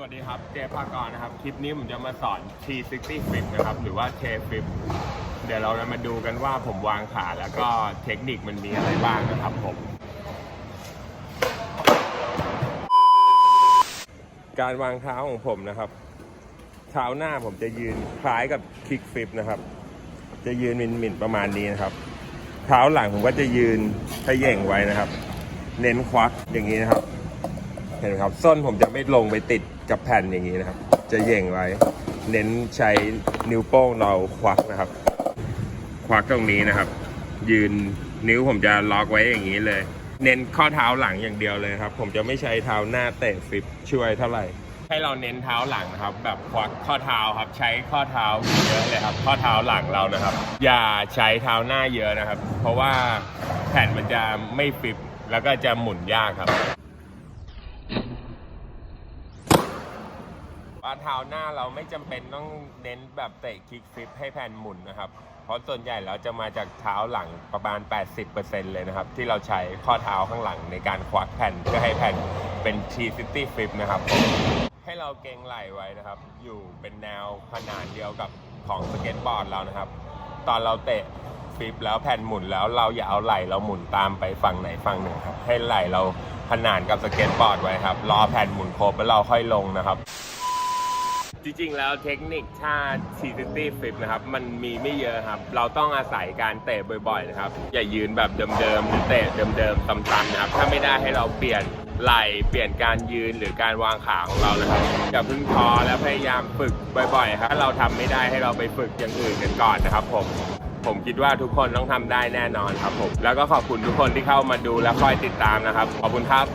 สวัสดีครับ เจภากรนะครับ คลิปนี้ผมจะมาสอน T60 Flip นะครับ หรือว่า T Flip เดี๋ยวเราจะมาดูกันว่าผมวางขาแล้วก็เทคนิคมันมีอะไรบ้างนะครับผม การวางเท้าของผมนะครับ เท้าหน้าผมจะยืนคล้ายกับคิกฟลิปนะครับ จะยืนมินมินประมาณนี้นะครับ เท้าหลังผมก็จะยืนทะแย่งไว้นะครับ เน้นควักอย่างนี้นะครับ เห็นไหมครับส้นผมจะไม่ลงไปติดกับแผ่นอย่างนี้นะครับ จะแย่งไว้ เน้นใช้นิ้วโป้งเราควักนะครับ ควักตรงนี้นะครับ ยืนนิ้วผมจะล็อกไว้อย่างนี้เลย เน้นข้อเท้าหลังอย่างเดียวเลยครับ ผมจะไม่ใช้เท้าหน้าเตะฟลิปช่วยเท่าไหร่ ให้เราเน้นเท้าหลังนะครับ แบบควักข้อเท้าครับใช้ข้อเท้าเยอะเลยครับ ข้อเท้าหลังเรานะครับ อย่าใช้เท้าหน้าเยอะนะครับ เพราะว่าแผ่นมันจะไม่ฟลิปแล้วก็จะหมุนยากครับ ว่า เท้าหน้าเราไม่จำเป็นต้องเน้นแบบเตะคลิกฟลิปให้แผ่นหมุนนะครับ เพราะส่วนใหญ่เราจะมาจากเท้าหลังประมาณ 80%เลยนะครับ ที่เราใช้ข้อเท้าข้างหลังในการควักแผ่นเพื่อให้แผ่นเป็น T60 Flip นะครับ ให้เราเกรงไหล่ไว้นะครับ อยู่เป็นแนวขนานเดียวกับของสเก็ตบอร์ดเรานะครับ ตอนเราเตะฟลิปแล้วแผ่นหมุนแล้วเราอย่าเอาไหล่เราหมุนตามไปฝั่งไหนฝั่งหนึ่งครับให้ไหล่เราขนานกับสเก็ตบอร์ดไว้ครับรอแผ่นหมุนครบแล้วเราค่อยลงนะครับ จริงๆ แล้วเทคนิคท่า T60 Flip นะครับ มันมีไม่เยอะครับ เราต้องอาศัยการเตะบ่อยๆ นะครับ อย่ายืนแบบเดิมๆหรือเตะเดิมๆซ้ำๆนะครับ ถ้าไม่ได้ให้เราเปลี่ยนไหล่เปลี่ยนการยืนหรือการวางขาของเรานะครับอย่าพิ่งท้อและพยายามฝึกบ่อยๆ ครับถ้าเราทำไม่ได้ให้เราไปฝึกอย่างอื่นกันก่อนนะครับผมผมคิดว่าทุกคนต้องทำได้แน่นอนครับผมแล้วก็ขอบคุณทุกคนที่เข้ามาดูและคอยติดตามนะครับ ขอบคุณครับ